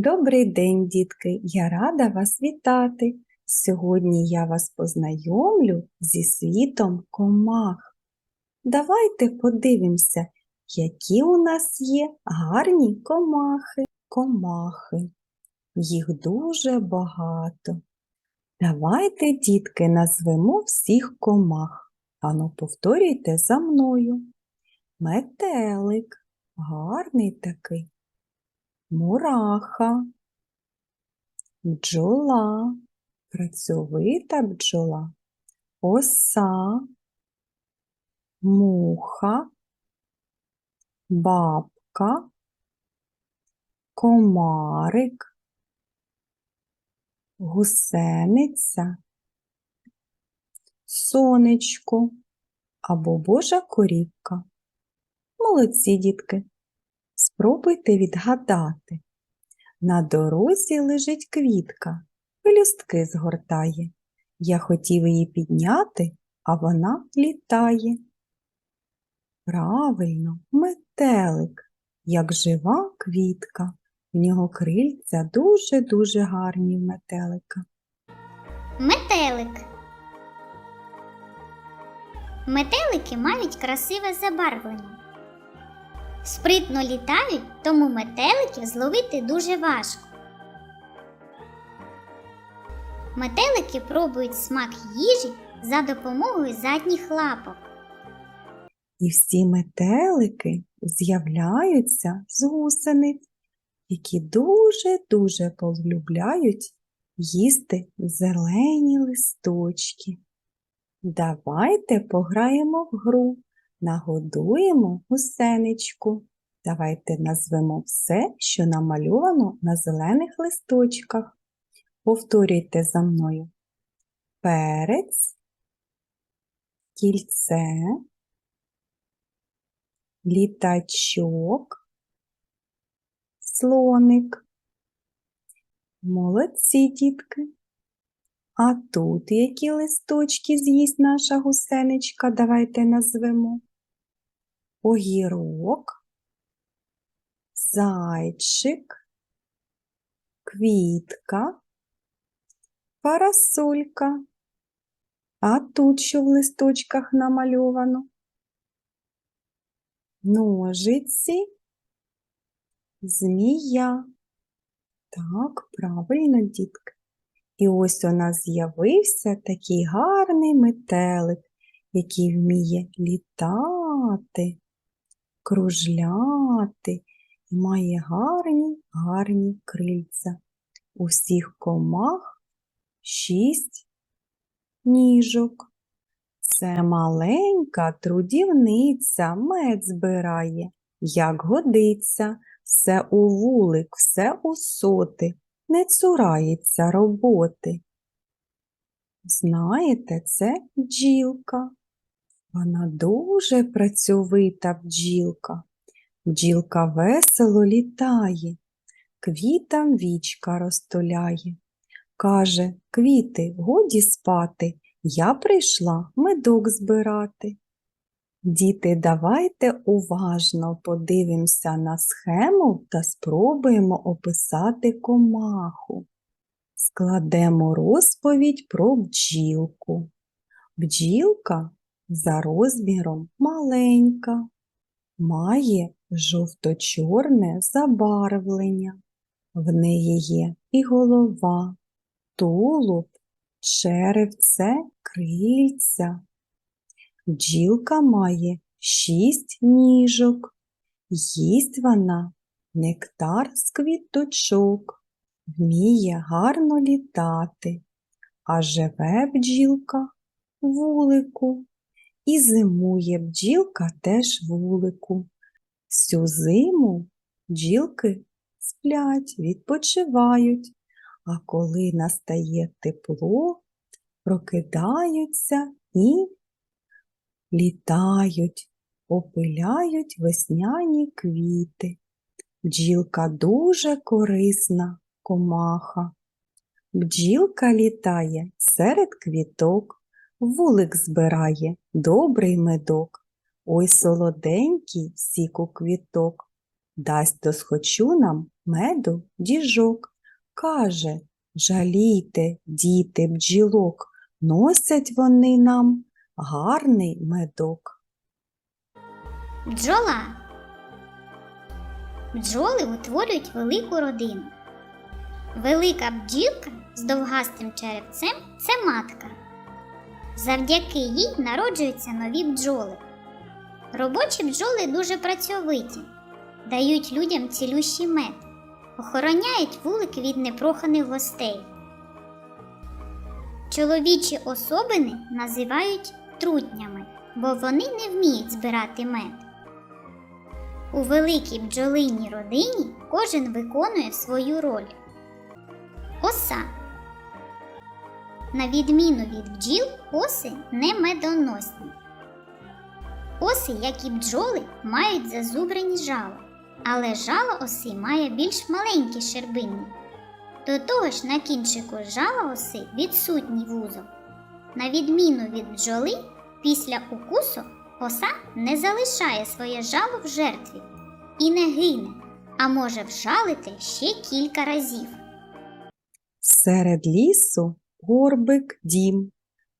Добрий день, дітки! Я рада вас вітати. Сьогодні я вас познайомлю зі світом комах. Давайте подивимося, які у нас є гарні комахи. Комахи. Їх дуже багато. Давайте, дітки, назвемо всіх комах. Ану, повторюйте за мною. Метелик, гарний такий. Мураха, бджола, працьовита бджола, оса, муха, бабка, комарик, гусениця, сонечко або божа корівка. Молодці, дітки! Спробуйте відгадати. На дорозі лежить квітка, пелюстки згортає. Я хотів її підняти, а вона літає. Правильно, метелик, як жива квітка. В нього крильця дуже-дуже гарні в метелика. Метелик. Метелики мають красиве забарвлення. Спритно літають, тому метеликів зловити дуже важко. Метелики пробують смак їжі за допомогою задніх лапок. І всі метелики з'являються з гусениць, які дуже-дуже полюбляють їсти зелені листочки. Давайте пограємо в гру, нагодуємо гусеничку. Давайте назвемо все, що намальовано на зелених листочках. Повторюйте за мною. Перець, кільце, літачок, слоник. Молодці, дітки. А тут які листочки з'їсть наша гусеничка, давайте назвемо. Огірок, зайчик, квітка, парасолька. А тут що в листочках намальовано? Ножиці, змія. Так, правильно, дітки. І ось у нас з'явився такий гарний метелик, який вміє літати, кружляти і має гарні, гарні крильця. У всіх комах шість ніжок. Це маленька трудівниця мед збирає, як годиться, все у вулик, все у соти, не цурається роботи. Знаєте, це бджілка. Вона дуже працьовита бджілка. Бджілка весело літає, квітам вічка розтоляє. Каже, квіти, годі спати, я прийшла медок збирати. Діти, давайте уважно подивимося на схему та спробуємо описати комаху. Складемо розповідь про бджілку. Бджілка за розміром маленька, має жовто-чорне забарвлення. В неї є і голова, тулуб, черевце, крильця. Бджілка має шість ніжок. Їсть вона нектар з квіточок, вміє гарно літати, а живе бджілка вулику. І зимує бджілка теж вулику. Всю зиму бджілки сплять, відпочивають, а коли настає тепло, прокидаються і літають, опиляють весняні квіти. Бджілка дуже корисна комаха. Бджілка літає серед квіток, вулик збирає добрий медок. Ой солоденький сік у квіток, дасть досхочу нам меду діжок. Каже, жалійте, діти, бджілок, носять вони нам гарний медок. Бджола. Бджоли утворюють велику родину. Велика бджілка з довгастим черевцем це матка. Завдяки їй народжуються нові бджоли. Робочі бджоли дуже працьовиті, дають людям цілющий мед, охороняють вулики від непроханих гостей. Чоловічі особини називають трутнями, бо вони не вміють збирати мед. У великій бджолиній родині кожен виконує свою роль. Оса. На відміну від бджіл, оси не медоносні. Оси, як і бджоли, мають зазубрені жала, але жало оси має більш маленькі щербинні. До того ж, на кінчику жала оси відсутній вузол. На відміну від бджоли, після укусу оса не залишає своє жало в жертві і не гине, а може вжалити ще кілька разів. Серед лісу горбик дім,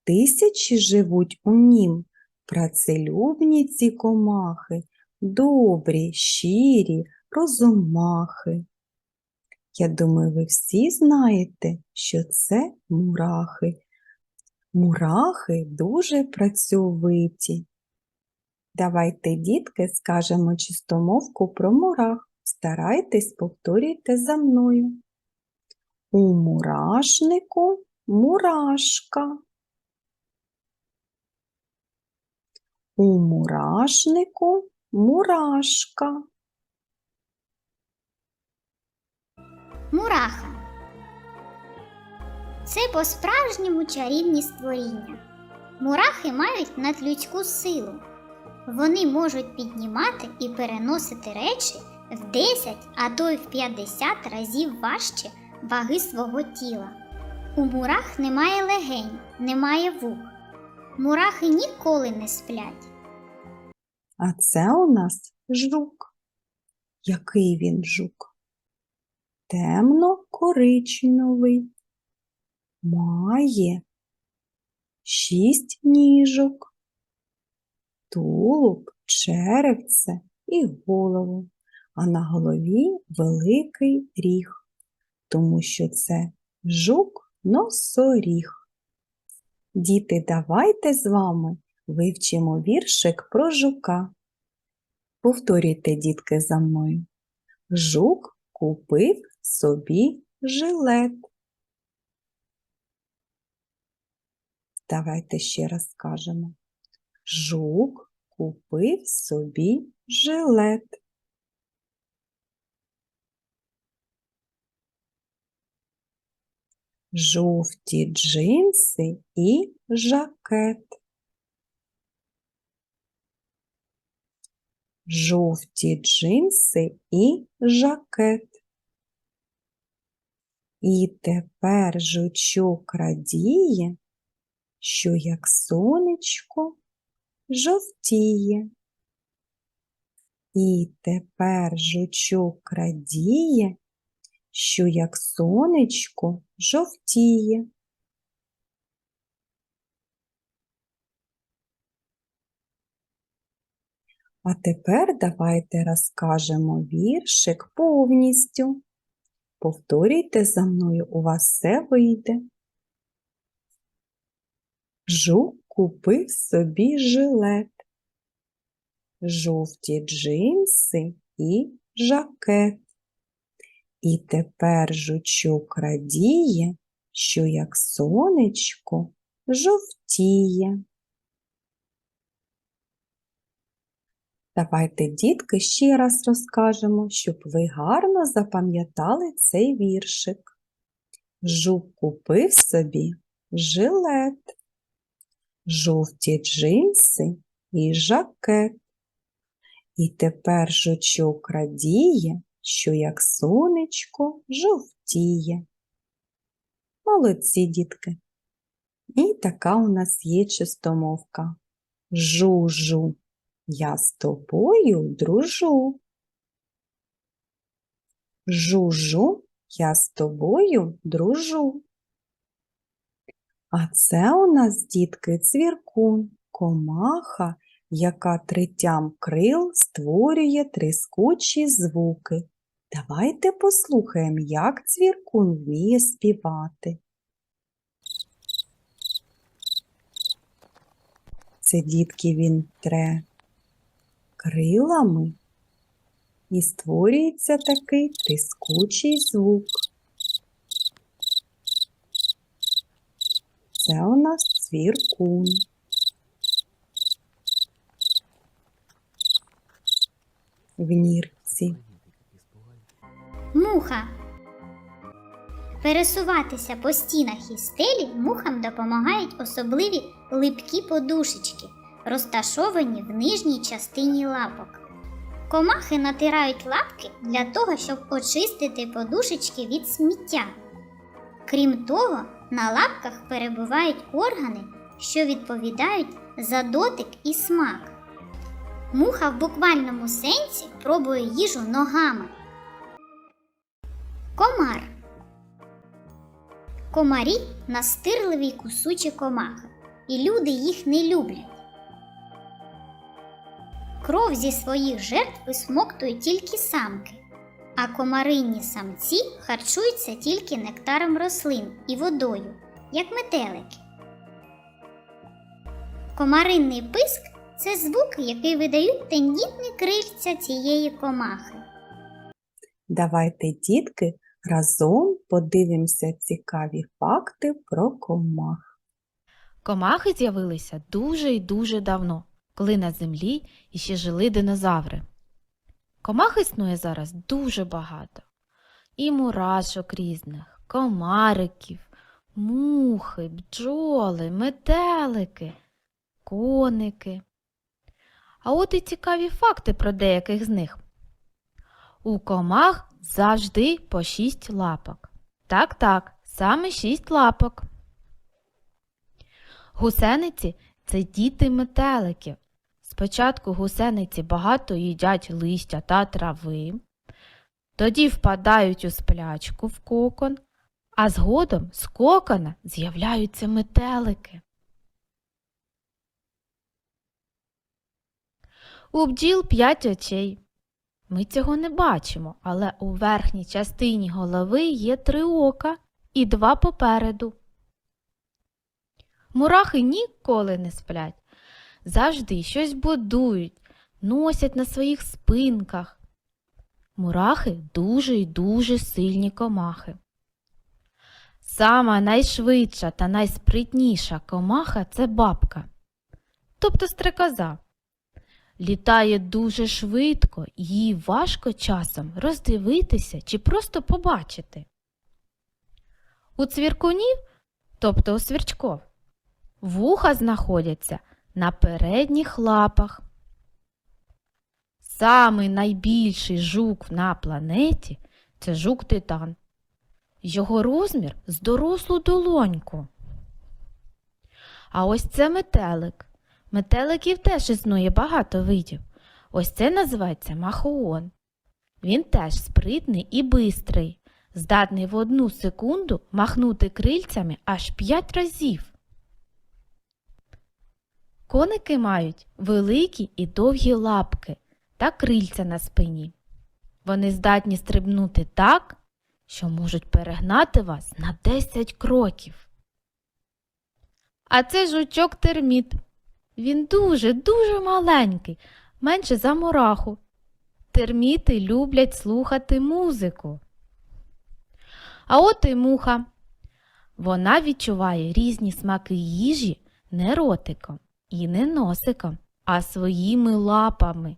тисячі живуть у нім, працелюбні ці комахи, добрі, щирі, розумахи. Я думаю, ви всі знаєте, що це мурахи. Мурахи дуже працьовиті. Давайте, дітки, скажемо чистомовку про мурах. Старайтесь, повторюйте за мною. У мурашнику мурашка. У мурашнику мурашка. Мураха. Це по-справжньому чарівні створіння. Мурахи мають надлюдську силу. Вони можуть піднімати і переносити речі в 10, а то й в 50 разів важче ваги свого тіла. У мурах немає легень, немає вух. Мурахи ніколи не сплять. А це у нас жук. Який він жук? Темно-коричневий. Має шість ніжок, тулуб, черевце і голову, а на голові великий ріг, тому що це жук-носоріг. Діти, давайте з вами вивчимо віршик про жука. Повторюйте, дітки, за мною. Жук купив собі жилет. Давайте ще раз скажемо. Жук купив собі жилет. Жовті джинси і жакет. Жовті джинси і жакет. І тепер жучок радіє, що як сонечко жовтіє. І тепер жучок радіє, що як сонечко жовтіє. А тепер давайте розкажемо віршик повністю. Повторюйте за мною, у вас все вийде. Жук купив собі жилет, жовті джинси і жакет. І тепер жучок радіє, що як сонечко жовтіє. Давайте, дітки, ще раз розкажемо, щоб ви гарно запам'ятали цей віршик. Жук купив собі жилет, жовті джинси і жакет. І тепер жучок радіє, що як сонечко жовтіє. Молодці, дітки. І така у нас є чистомовка. Жу-жу. Я з тобою дружу. Жу-жу, я з тобою дружу. А це у нас, дітки, цвіркун, комаха, яка триттям крил створює трискучі звуки. Давайте послухаємо, як цвіркун вміє співати. Це дітки він тре крилами і створюється такий трискучий звук. Це у нас цвіркун. В нірці. Муха. Пересуватися по стінах і стелі мухам допомагають особливі липкі подушечки, розташовані в нижній частині лапок. Комахи натирають лапки для того, щоб очистити подушечки від сміття. Крім того, на лапках перебувають органи, що відповідають за дотик і смак. Муха в буквальному сенсі пробує їжу ногами. Комар. Комарі настирливі кусучі комахи, і люди їх не люблять. Кров зі своїх жертв висмоктують тільки самки, а комаринні самці харчуються тільки нектаром рослин і водою, як метелики. Комаринний писк це звук, який видають тендітні крильця цієї комахи. Давайте, дітки, разом подивимося цікаві факти про комах. Комахи з'явилися дуже і дуже давно, коли на землі іще жили динозаври. Комах існує зараз дуже багато. І мурашок різних, комариків, мухи, бджоли, метелики, коники. А от і цікаві факти про деяких з них. У комах завжди по шість лапок. Так, так, саме шість лапок. Гусениці це діти метеликів. Спочатку гусениці багато їдять листя та трави, тоді впадають у сплячку в кокон, а згодом з кокона з'являються метелики. У бджіл п'ять очей. Ми цього не бачимо, але у верхній частині голови є три ока і два попереду. Мурахи ніколи не сплять, завжди щось будують, носять на своїх спинках. Мурахи дуже й дуже сильні комахи. Сама найшвидша та найспритніша комаха це бабка, тобто стрекоза. Літає дуже швидко, їй важко часом роздивитися чи просто побачити. У цвіркунів, тобто у свірчков, вуха знаходяться на передніх лапах. Самий найбільший жук на планеті це жук титан. Його розмір з дорослу долоньку. А ось це метелик. Метеликів теж існує багато видів. Ось це називається махоон. Він теж спритний і бистрий, здатний в одну секунду махнути крильцями аж п'ять разів. Коники мають великі і довгі лапки та крильця на спині. Вони здатні стрибнути так, що можуть перегнати вас на 10 кроків. А це жучок терміт. Він дуже-дуже маленький, менше за мураху. Терміти люблять слухати музику. А от і муха. Вона відчуває різні смаки їжі не ротиком і не носиком, а своїми лапами.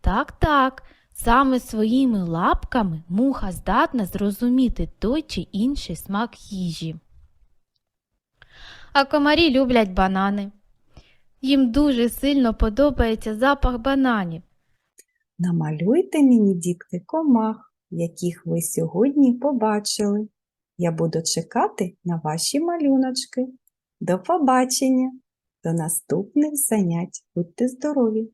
Так-так, саме своїми лапками муха здатна зрозуміти той чи інший смак їжі. А комарі люблять банани. Їм дуже сильно подобається запах бананів. Намалюйте мені, дітки, комах, яких ви сьогодні побачили. Я буду чекати на ваші малюночки. До побачення! До наступних занять. Будьте здорові!